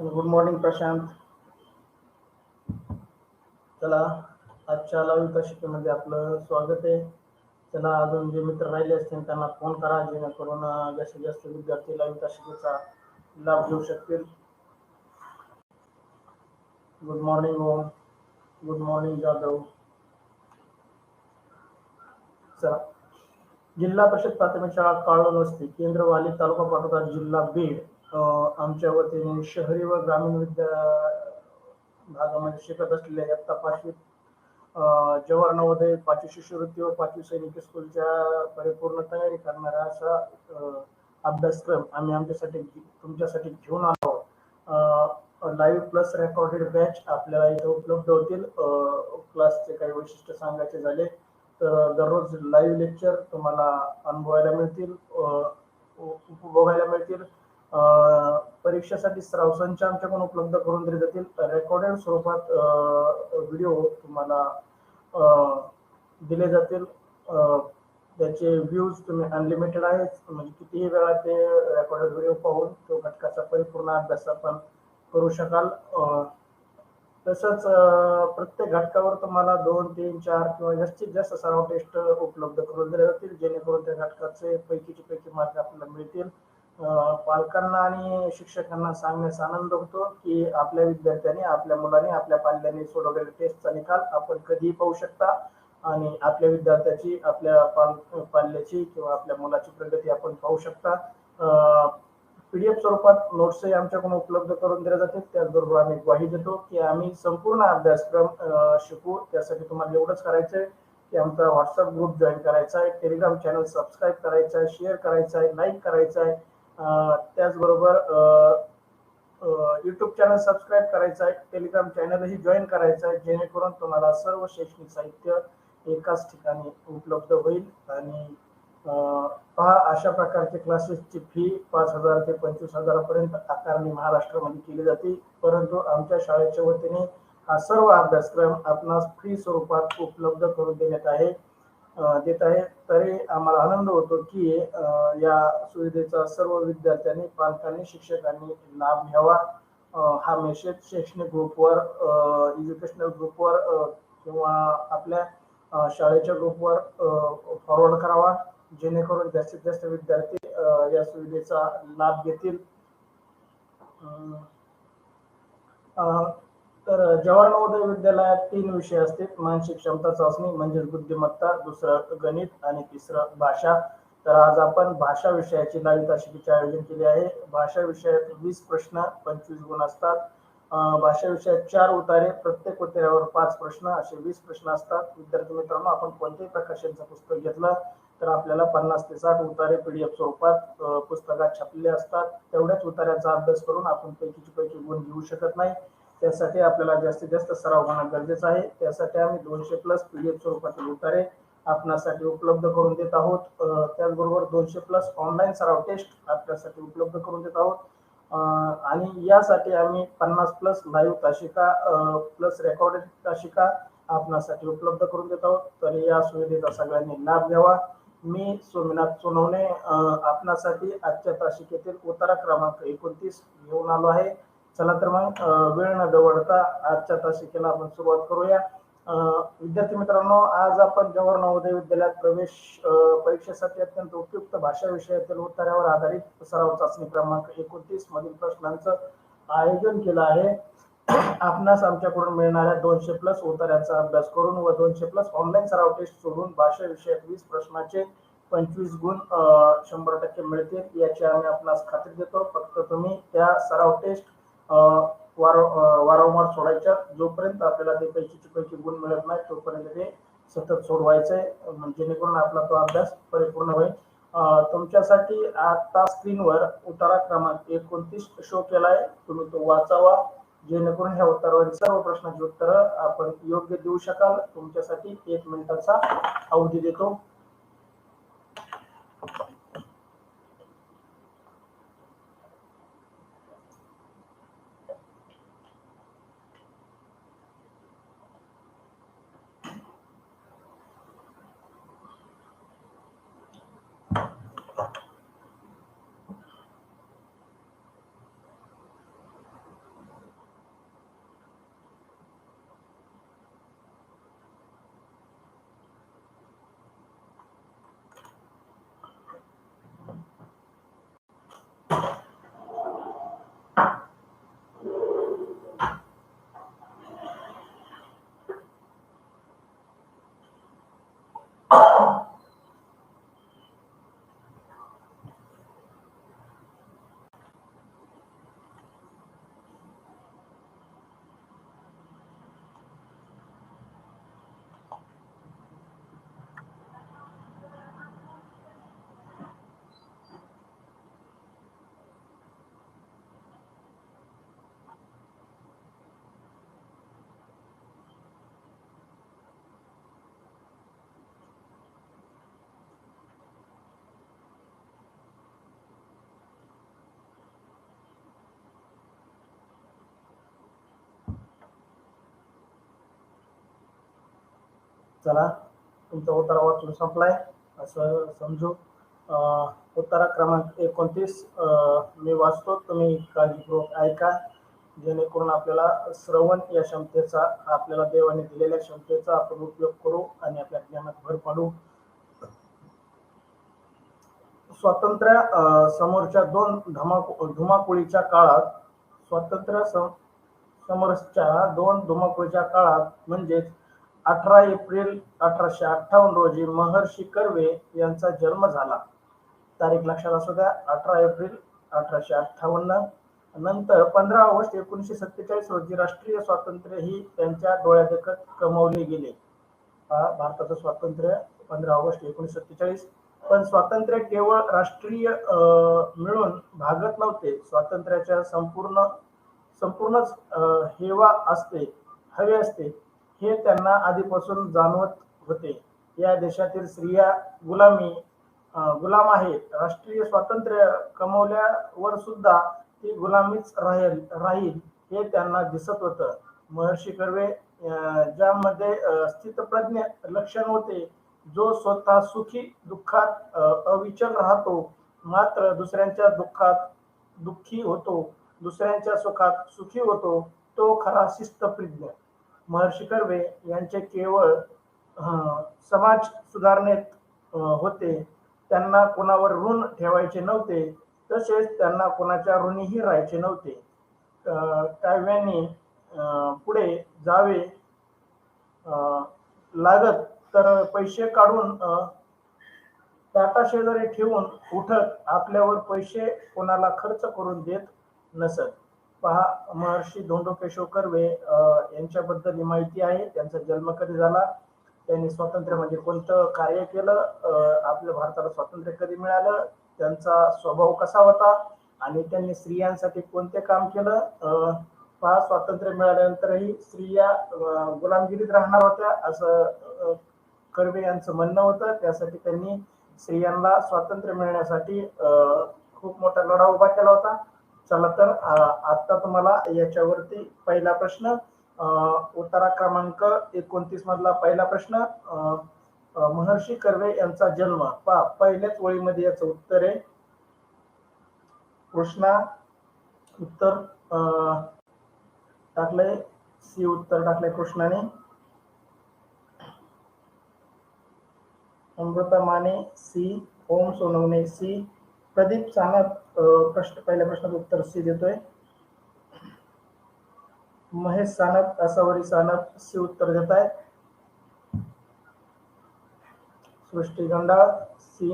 Good morning Prashant. चला आजच्या live कशिकेमध्ये आपलं स्वागत आहे. चला अजून जे मित्र राहिले असतील त्यांना फोन करा जेणेकरून जास्तीत जास्त विद्यार्थी लाईव्ह कशिकेचा लाभ घेऊ शकतील. Good morning Om. Good morning Jadhav. चला. जिल्हा परिषद प्राथमिक शाळा काळून असते केंद्रवाली तालुका पाठवतात जिल्हा बीड. आमच्या वतीने शहरी व ग्रामीण विद्या भागामध्ये शिकत असलेल्या इयत्ता पाचवी जवाहर नवोदय पाचवी शिष्यवृत्ती व पाचवी सैनिक स्कूलच्या परिपूर्ण तयारी करणारा असा अभ्यासक्रम आम्ही आमच्यासाठी तुमच्यासाठी घेऊन आलो लाईव्ह प्लस रेकॉर्डेड बॅच आपल्याला इथे उपलब्ध होतील. क्लासचे काही वैशिष्ट्य सांगायचे झाले तर दररोज लाईव्ह लेक्चर तुम्हाला अनुभवायला मिळतील उपभोगायला मिळतील. परीक्षेसाठी सराव संच आमच्याकडून उपलब्ध करून दिले जातील. रेकॉर्डेड स्वरूपात व्हिडिओ तुम्हाला दिले जातील. त्याचे व्ह्यूज तुम्ही अनलिमिटेड आहेत. म्हणजे कितीही वेळा ते रेकॉर्डेड व्हिडिओ पाहून तो घटकाचा परिपूर्ण अभ्यास आपण करू शकाल. तसंच प्रत्येक घटकावर तुम्हाला दोन तीन चार किंवा जास्तीत जास्त सराव टेस्ट उपलब्ध करून दिले जातील. जेणेकरून त्या घटकाचे पैकीचे पैकी मार्क आपल्याला मिळतील. पालकांना आणि शिक्षकांना सांगण्यास आनंद होतो की आपल्या विद्यार्थ्यांनी आपल्या मुलांनी आपल्या पाल्याने सोडवलेल्या टेस्टचा निकाल आपण कधीही पाहू शकता. आणि आपल्या विद्यार्थ्याची आपल्या पाल पाल्याची किंवा आपल्या मुलाची प्रगती आपण पाहू शकता. पीडीएफ स्वरूपात नोट्सही आमच्याकडून उपलब्ध करून दिल्या जातात त्याचबरोबर आम्ही ग्वाही देतो की आम्ही संपूर्ण अभ्यासक्रम शिकू. त्यासाठी तुम्हाला एवढंच करायचं आहे की आमचा व्हॉट्सअप ग्रुप जॉईन करायचा आहे. टेलिग्राम चॅनल सबस्क्राईब करायचा आहे शेअर करायचा आहे लाईक करायचा आहे. त्याचबरोबर युट्यूब चॅनल सबस्क्राईब करायचं आहे टेलिग्राम चॅनलही जॉईन करायचं आहे जेणेकरून तुम्हाला सर्व शैक्षणिक साहित्य एकाच ठिकाणी उपलब्ध होईल. आणि पहा अशा प्रकारचे क्लासेसची फी पाच हजार ते पंचवीस हजारापर्यंत आकारणी महाराष्ट्रामध्ये केली जाते. परंतु आमच्या शाळेच्या वतीने हा सर्व अभ्यासक्रम आपणास फ्री स्वरूपात उपलब्ध करून देण्यात आहे. देत आहे तरी आम्हाला आनंद होतो की या सुविधेचा सर्व विद्यार्थ्यांनी पालकांनी शिक्षकांनी लाभ घ्यावा. हा मेसेज शैक्षणिक ग्रुपवर एज्युकेशनल ग्रुपवर किंवा आपल्या शाळेच्या ग्रुपवर फॉरवर्ड करावा. जेणेकरून जास्तीत जास्त विद्यार्थी या सुविधेचा लाभ घेतील. तर जवाहर नवोदय विद्यालयात तीन विषय असतील. मानसिक क्षमता चाचणी म्हणजेच बुद्धिमत्ता दुसरं गणित आणि तिसरं भाषा. तर आज आपण भाषा विषयाची लाईव्ह तासिकेचे आयोजन केले आहे. भाषा विषयात वीस प्रश्न पंचवीस गुण असतात. भाषा विषयात चार उतारे प्रत्येक उतार्यावर पाच प्रश्न असे वीस प्रश्न असतात. विद्यार्थी मित्रांनो आपण कोणत्याही प्रकाशनचं पुस्तक घेतलं तर आपल्याला पन्नास ते साठ उतारे पीडीएफ स्वरूपात पुस्तकात छापलेले असतात. तेवढ्याच उतार्याचा अभ्यास करून आपण पैकीची पैकी गुण घेऊ शकत नाही. त्यासाठी आपल्याला जास्तीत जास्त सराव होणं गरजेचं आहे. त्यासाठी आम्ही दोनशे प्लस पी डी एफ स्वरूपातील उतारे आपणासाठी उपलब्ध करून देत आहोत. त्याचबरोबर दोनशे प्लस ऑनलाईन सराव टेस्ट आपल्यासाठी उपलब्ध करून देत आहोत. आणि यासाठी आम्ही पन्नास प्लस लाईव्ह तासिका प्लस रेकॉर्डेड तासिका आपणासाठी उपलब्ध करून देत आहोत. तर या सुविधेचा सगळ्यांनी लाभ घ्यावा. मी सोमनाथ सोनवणे आपणासाठी आजच्या तासिकेतील उतारा क्रमांक एकोणतीस घेऊन आलो आहे. चला तर मग वेळ न दवडता आजच्या तासिकेला आपण सुरुवात करूया. विद्यार्थी मित्रांनो आज आपण जवाहर नवोदय विद्यालयात प्रवेश परीक्षेसाठी अत्यंत उपयुक्त भाषा विषयातील उत्तरावर आधारित सराव चाचणी क्रमांक एकोणतीस मधील प्रश्नांचं आयोजन केलं आहे. आपणास आमच्याकडून मिळणाऱ्या दोनशे प्लस उतार्याचा अभ्यास करून व दोनशे प्लस ऑनलाईन सराव टेस्ट सोडून भाषा विषयात वीस प्रश्नाचे पंचवीस गुण शंभर टक्के मिळतील याची आम्ही आपणास खात्री देतो. फक्त तुम्ही त्या सराव टेस्ट वारंवार सोडायच्या. जोपर्यंत आपल्याला ते पैसे पैकी गुण मिळत नाही तोपर्यंत ते सतत सोडवायचं आहे जेणेकरून आपला तो अभ्यास परिपूर्ण होईल. तुमच्यासाठी आता स्क्रीनवर उतारा क्रमांक एकोणतीस शो केलाय. तुम्ही तो वाचावा. जेणेकरून ह्या उत्तरावरील सर्व प्रश्नाची उत्तरं आपण योग्य देऊ शकाल. तुमच्यासाठी एक मिनिटाचा अवधी देतो. चला तुमचा उतारा वाचून संपलाय. असं समजू. उतारा क्रमांक एकोणतीस मी वाचतो. तुम्ही काळजीपूर्वक ऐका. जेणेकरून आपल्याला श्रवण या क्षमतेचा आपल्याला देवाने दिलेल्या क्षमतेचा आपण उपयोग करू आणि आपल्या ज्ञानात भर पाडू. स्वातंत्र्य समोरच्या दोन धमाकू धुमाकुळीच्या काळात स्वातंत्र्य सम दोन धुमाकुळीच्या काळात म्हणजेच अठरा एप्रिल अठराशे अठ्ठावन्न रोजी महर्षी कर्वे यांचा जन्म झाला. तारीख लक्षात असू द्या अठरा एप्रिल अठराशे अठ्ठावन्न नंतर पंधरा ऑगस्ट एकोणीसशे सत्तेचाळीस रोजी राष्ट्रीय स्वातंत्र्य ही त्यांच्या डोळ्यादेखत कमवले गेले. भारताचं स्वातंत्र्य पंधरा ऑगस्ट एकोणीसशे सत्तेचाळीस. पण स्वातंत्र्य केवळ राष्ट्रीय मिळून भागत नव्हते. स्वातंत्र्याच्या संपूर्ण संपूर्णच हेवा असते हवे असते. हे त्यांना आधीपासून जाणवत होते. या देशातील स्त्रिया गुलामी गुलाम आहेत. राष्ट्रीय स्वातंत्र्य कमवल्यावर सुद्धा ती गुलामीच राहील राहील हे त्यांना दिसत होतं. महर्षी कर्वे ज्यामध्ये स्थितप्रज्ञ लक्षण होते जो स्वतः सुखी दुःखात अविचल राहतो मात्र दुसऱ्यांच्या दुःखात दुःखी होतो दुसऱ्यांच्या सुखात सुखी होतो तो खरा शिस्तप्रज्ञ. महर्षी कर्वे यांचे केवळ समाज सुधारणेत होते. त्यांना कोणावर ऋण ठेवायचे नव्हते तसेच त्यांना कोणाच्या ऋणीही राहायचे नव्हते. काव्यांनी पुढे जावे लागत तर पैसे काढून अं, टाटा शेजारी ठेवून उठत आपल्यावर पैसे कोणाला खर्च करून देत नसत. पहा महर्षी धोंडो केशव कर्वे यांच्याबद्दल ही माहिती आहे. त्यांचा जन्म कधी झाला? त्यांनी स्वातंत्र्य म्हणजे कोणतं कार्य केलं? आपल्या भारताला स्वातंत्र्य कधी मिळालं? त्यांचा स्वभाव कसा होता? आणि त्यांनी स्त्रियांसाठी कोणते काम केलं? पहा स्वातंत्र्य मिळाल्यानंतरही स्त्रिया गुलामगिरीत राहणार होत्या असं कर्वे यांचं म्हणणं होतं. त्यासाठी त्यांनी स्त्रियांना स्वातंत्र्य मिळण्यासाठी खूप मोठा लढा उभा केला होता. चला तर आता तुम्हाला याच्यावरती पहिला प्रश्न अं, उत्तरा क्रमांक एकोणतीस मधला पहिला प्रश्न महर्षी कर्वे यांचा जन्म. पहा पहिल्याच ओळीमध्ये याचं उत्तर आहे. कृष्णा उत्तर अं, टाकलंय. सी उत्तर टाकलंय कृष्णाने. अमृता माने सी. ओम सोनवणे सी. प्रदीप सांगा प्रश्न पहिल्या प्रश्नाचं उत्तर सी देतोय. महेश सानप असावरी सानप सी उत्तर देत आहे सृष्टी गंडा सी.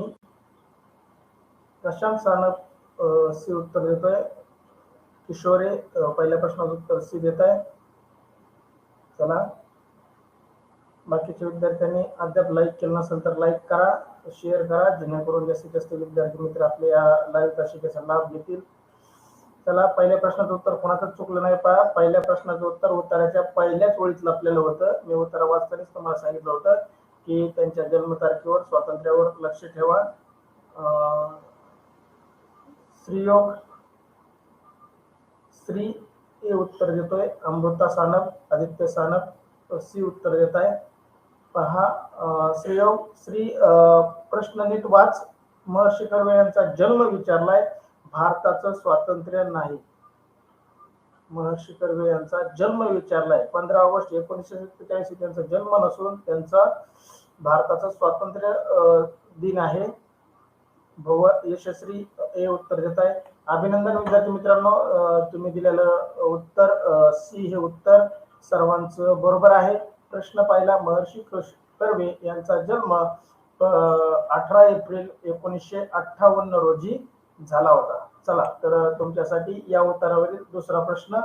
प्रशांत सानप सी उत्तर देतोय. किशोरे पहिल्या प्रश्नाचं उत्तर सी देत आहे चला. बाकीच्या विद्यार्थ्यांनी अद्याप लाईक केलं नसेल तर लाईक करा शेअर करा. जेणेकरून जास्तीत जास्त विद्यार्थी मित्र आपल्या या लाईव्ह शिकायचा लाभ घेतील. चला पहिल्या प्रश्नाचं उत्तर कोणाचं चुकलं नाही पहा. पहिल्या प्रश्नाचं उत्तर उत्तराच्या पहिल्याच ओळीत लपलेलं होतं. मी उत्तर वाचतानाच तुम्हाला सांगितलं होतं की त्यांच्या जन्मतारखेवर स्वातंत्र्यावर लक्ष ठेवा. श्रीयोग श्री ए हे उत्तर देतोय. अमृता सानप आदित्य सानप सी उत्तर देत आहे. पहा अं, श्री अं, प्रश्न नीट वाच महर्षी कर्वे यांचा जन्म विचारलाय भारताचं स्वातंत्र्य नाही. महर्षी कर्वे यांचा जन्म विचारलाय. पंधरा ऑगस्ट एकोणीसशे सत्तेचाळीस त्यांचा जन्म नसून त्यांचा भारताचं स्वातंत्र्य दिन आहे. भव यशस्वी हे उत्तर देत आहे. अभिनंदन विद्यार्थी मित्रांनो तुम्ही दिलेलं उत्तर सी हे उत्तर सर्वांचं बरोबर आहे. प्रश्न पाहिला महर्षी कर्वे यांचा जन्म अठरा एप्रिल एकोणीसशे अठ्ठावन्न रोजी झाला होता. चला तर तुमच्यासाठी या उत्तरावरील दुसरा प्रश्न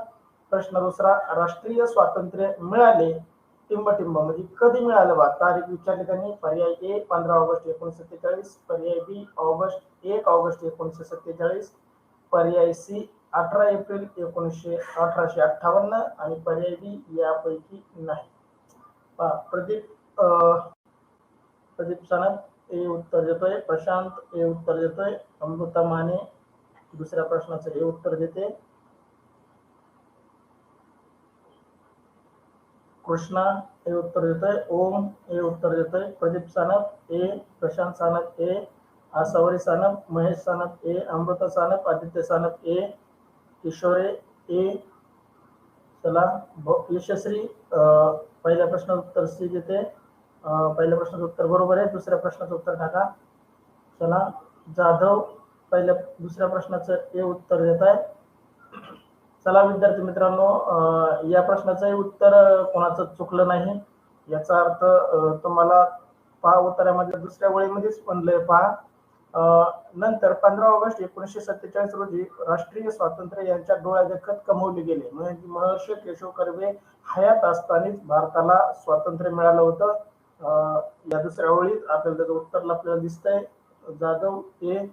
प्रश्न दुसरा राष्ट्रीय स्वातंत्र्य मिळाले टिंबटिंब म्हणजे कधी मिळालं बा? तारीख विचारली त्यांनी पर्याय ए पंधरा ऑगस्ट एकोणीसशे सत्तेचाळीस पर्याय बी ऑगस्ट एक ऑगस्ट एकोणीसशे सत्तेचाळीस पर्याय सी अठरा एप्रिल एकोणीसशे अठराशे अठ्ठावन्न आणि पर्याय बी यापैकी नाही. प्रदीप प्रदीप सानप ए उत्तर देतोय. प्रशांत हे उत्तर देतोय. अमृता माने दुसऱ्या प्रश्नाचं हे उत्तर देते. कृष्णा हे उत्तर देतोय. ओम हे उत्तर देतोय. प्रदीप सानप ए. प्रशांत सानप ए. आसावरी सानप महेश सानप ए. अमृता सानप आदित्य सानप ए. किशोरे ए. चला यशस्वी अं, पहिल्या प्रश्नाचं उत्तर सी देते. पहिल्या प्रश्नाचं उत्तर बरोबर आहे. दुसऱ्या प्रश्नाचं उत्तर टाका चला जाधव पहिल्या दुसऱ्या प्रश्नाचं ए उत्तर देत आहे चला विद्यार्थी मित्रांनो या प्रश्नाचंही उत्तर कोणाचं चुकलं नाही. याचा अर्थ तुम्हाला पहा उत्तरामध्ये दुसऱ्या वळीमध्येच बनलंय पहा. नंतर पंधरा ऑगस्ट एकोणीसशे सत्तेचाळीस रोजी राष्ट्रीय स्वातंत्र्य यांच्या डोळ्या देखत कमवले गेले. म्हणजे महर्षी केशव कर्वे हयात असतानाच भारताला स्वातंत्र्य मिळालं होतं. अं, या दुसऱ्या ओळीत आपल्याला त्याचं उत्तर आपल्याला दिसतंय. जाधव ए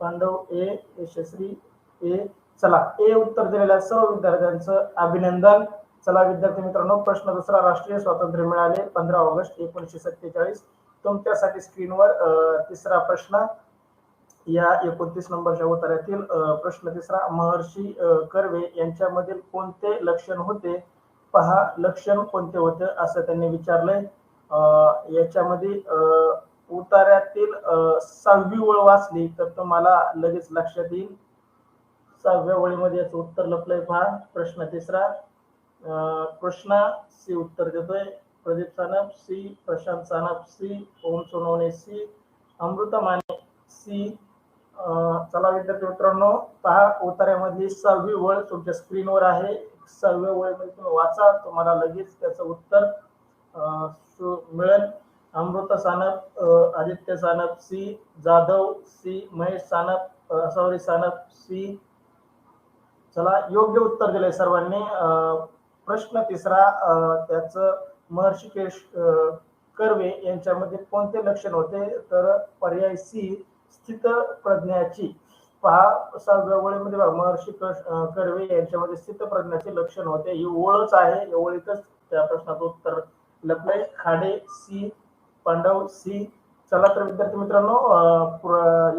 पांडव ए यशस्वी ए चला. ए उत्तर दिलेल्या सर्व विद्यार्थ्यांचं अभिनंदन. चला विद्यार्थी मित्रांनो प्रश्न दुसरा राष्ट्रीय स्वातंत्र्य मिळाले पंधरा ऑगस्ट एकोणीसशे सत्तेचाळीस. तुमच्यासाठी स्क्रीनवर तिसरा प्रश्न. या एकोणतीस नंबरच्या उत्तरातील प्रश्न तिसरा महर्षी कर्वे यांच्यामधील कोणते लक्षण होते? पहा लक्षण कोणते होते असं त्यांनी विचारलंय. याच्यामध्ये उतार्यातील सहावी ओळ वाचली तर तुम्हाला लगेच लक्षात येईल. सहाव्या ओळीमध्ये याचं उत्तर लपलंय पहा. प्रश्न तिसरा अं, कृष्णा सी उत्तर देतोय. Pradeep Sanap C. Prashant Sanap C. Om Sonawane C. Amruta Mane C. चला विद्यार्थी मित्रांनो पहा उतार्यामधली सहावी वळ तुमच्या स्क्रीनवर आहे. सहाव्या ओळीमध्ये तुम्ही वाचा तुम्हाला लगेच त्याचं उत्तर सु- मिळेल. Amruta Sanap Aditya Sanap C. Jadhav C. Mahesh Sanap sorry Sanap C. चला योग्य उत्तर दिले सर्वांनी. प्रश्न तिसरा त्याचं महर्षी केश कर्वे यांच्यामध्ये कोणते लक्षण होते? तर पर्याय सी स्थित प्रज्ञाची पहा सहाव्या ओळीमध्ये महर्षी कर्वे यांच्यामध्ये स्थित प्रज्ञाचे लक्षण होते. ही ओळच आहे या ओळीतच त्या प्रश्नाचं उत्तर लपले खाडे सी पांडव सी. चला तर विद्यार्थी मित्रांनो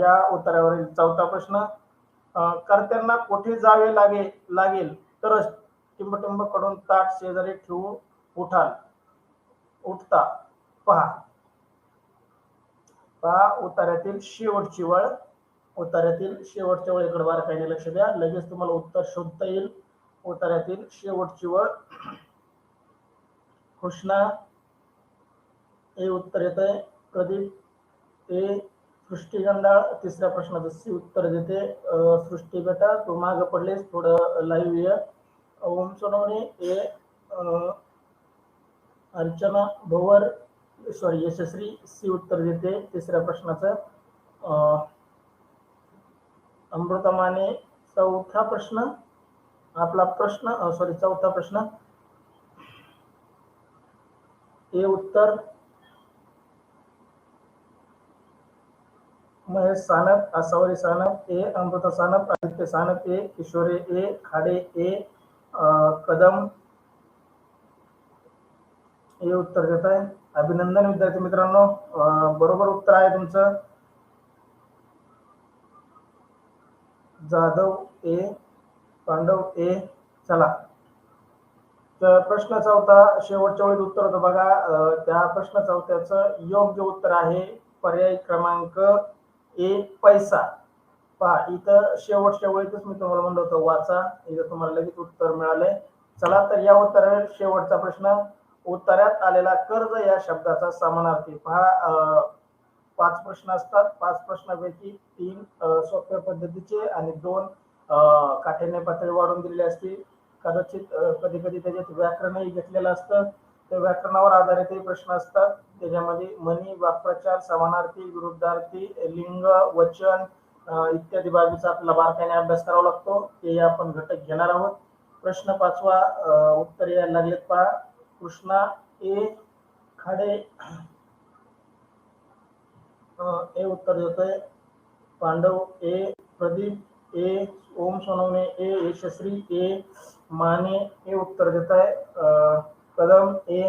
या उत्तरावरील चौथा प्रश्न कर्त्यांना कोठे जावे लागे लागेल? तरच टिंबटिंबकडून ताट शेजारी ठेवून उठाल. उठता. पहा. पहा उतार्यातील शेवटची वळ. उतार्यातील शेवटच्या वळीकडे बारकाईने लक्ष द्या. लगेच तुम्हाला उत्तर शोधता येईल. उतार्यातील शेवटची वळ. कृष्णा. हे उत्तर येत आहे प्रदीप. ए सृष्टीगंधाळ. तिसऱ्या प्रश्नाचं सी उत्तर देते. अं, सृष्टी बेटा तू माग पडलेस. थोडं लाईव्ह ये. ओम सोनवणे. ए अं, अर्चना भोवर सॉरी यशस्वी सी उत्तर देते तिसऱ्या प्रश्नाचं. अं, अमृता माने चौथा प्रश्न आपला प्रश्न सॉरी चौथा प्रश्न. ए उत्तर महेश सानप आसावरी सानप ए अमृता सानप आदित्य सानप ए किशोरे ए खाडे ए अं, कदम हे उत्तर देत आहे. अभिनंदन विद्यार्थी मित्रांनो. बरोबर उत्तर आहे तुमचं. जाधव ए पांडव ए चला. तर प्रश्न चौथा शेवटच्या वेळेस उत्तर होतं बघा. त्या प्रश्न चौथ्याचं योग्य उत्तर आहे. पर्याय क्रमांक ए पैसा. पहा इथं शेवटच्या वेळेतच मी तुम्हाला म्हणलं होतं वाचा. इथं तुम्हाला लगेच उत्तर मिळालंय. चला तर या उत्तरावर शेवटचा प्रश्न. उत्तरात आलेला कर्ज या शब्दाचा समानार्थी. पहा पाच प्रश्न असतात. पाच प्रश्नापैकी तीन सोप्या पद्धतीचे आणि दोन अं, काठीण्य पातळी वाढून दिलेली असते. कदाचित कधी कधी त्याच्यात व्याकरणही घेतलेलं असतं. त्या व्याकरणावर आधारितही प्रश्न असतात. त्याच्यामध्ये म्हणी वाक्प्रचार समानार्थी विरुद्धार्थी लिंग वचन इत्यादी बाबीचा आपल्याला बारकाईने अभ्यास करावा लागतो. ते आपण घटक घेणार आहोत. प्रश्न पाचवा उत्तर यायला लागलेत पहा. कृष्णा ए खाडे. ए हे उत्तर देतोय. पांडव ए प्रदीप ए ओम सोनवणे ए यशस्वी ए माने. ए उत्तर देत आहे कदम ए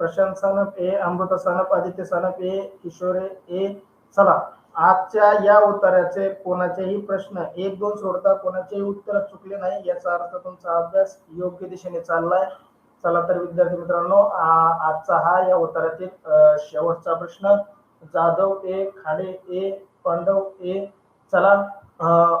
प्रशांत सानप ए अमृता सानप आदित्य सानप ए किशोरे ए चला आजच्या या उत्तराचे कोणाचेही प्रश्न एक दोन सोडता कोणाचेही उत्तर चुकले नाही याचा अर्थ तुमचा अभ्यास योग्य दिशेने चाललाय. चला तर विद्यार्थी मित्रांनो आजचा हा या उत्तरातील शेवटचा प्रश्न. जाधव ए खाडे ए पांडव ए चला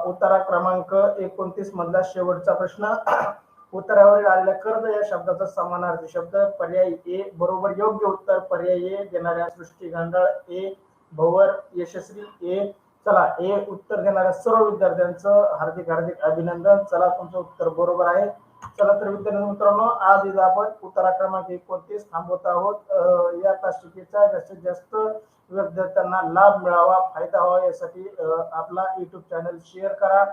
उत्तरा क्रमांक एकोणतीस मधला शेवटचा प्रश्न. उत्तरावरील आलेल्या कर्ज या शब्दाचा समानार्थी शब्द. पर्याय ए बरोबर योग्य उत्तर. पर्याय ए देणाऱ्या सृष्टी गांधळ. ए भवर यशस्वी. ए चला ए उत्तर देणाऱ्या सर्व विद्यार्थ्यांचं हार्दिक हार्दिक अभिनंदन. चला तुमचं उत्तर बरोबर आहे. चला तर विद्यार्थी मित्रांनो आज इथं आपण उत्तरा क्रमांक एकोणतीस थांबवत आहोत. या तासिकेचा जास्तीत जास्त विद्यार्थ्यांना लाभ मिळावा फायदा व्हावा यासाठी आपला युट्यूब चॅनल शेअर करा.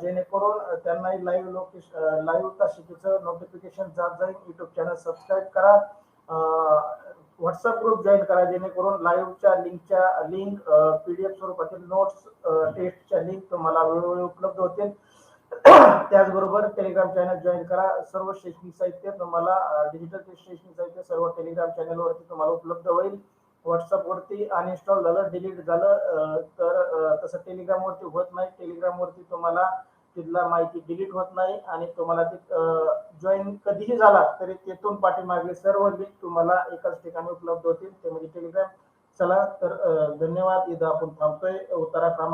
जेणेकरून त्यांनाही लाईव्ह लोकेश लाईव्ह तासिकेचं नोटिफिकेशन जात जाईल. युट्यूब चॅनल सबस्क्राईब करा. व्हॉट्सअप ग्रुप जॉईन करा जेणेकरून लाईव्हच्या लिंकच्या लिंक पीडीएफ स्वरूपातील नोट्स टेस्टच्या लिंक तुम्हाला वेळोवेळी उपलब्ध होतील. त्याचबरोबर टेलिग्राम चॅनल जॉईन करा. सर्व शैक्षणिक साहित्य तुम्हाला डिजिटल शैक्षणिक साहित्य सर्व टेलिग्राम चॅनलवरती तुम्हाला उपलब्ध होईल. व्हॉट्सअप वरती अनइन्स्टॉल झालं डिलीट झालं तर तसं टेलिग्राम वरती होत नाही. टेलिग्राम वरती तुम्हाला तिथला माहिती डिलीट होत नाही आणि तुम्हाला ते जॉईन कधीही झाला तरी तेथून पाठीमागले सर्व लिंक तुम्हाला एकाच ठिकाणी उपलब्ध होतील. ते म्हणजे टेलिग्राम चला तर धन्यवाद. इथं आपण थांबतोय. उतारा क्रमांक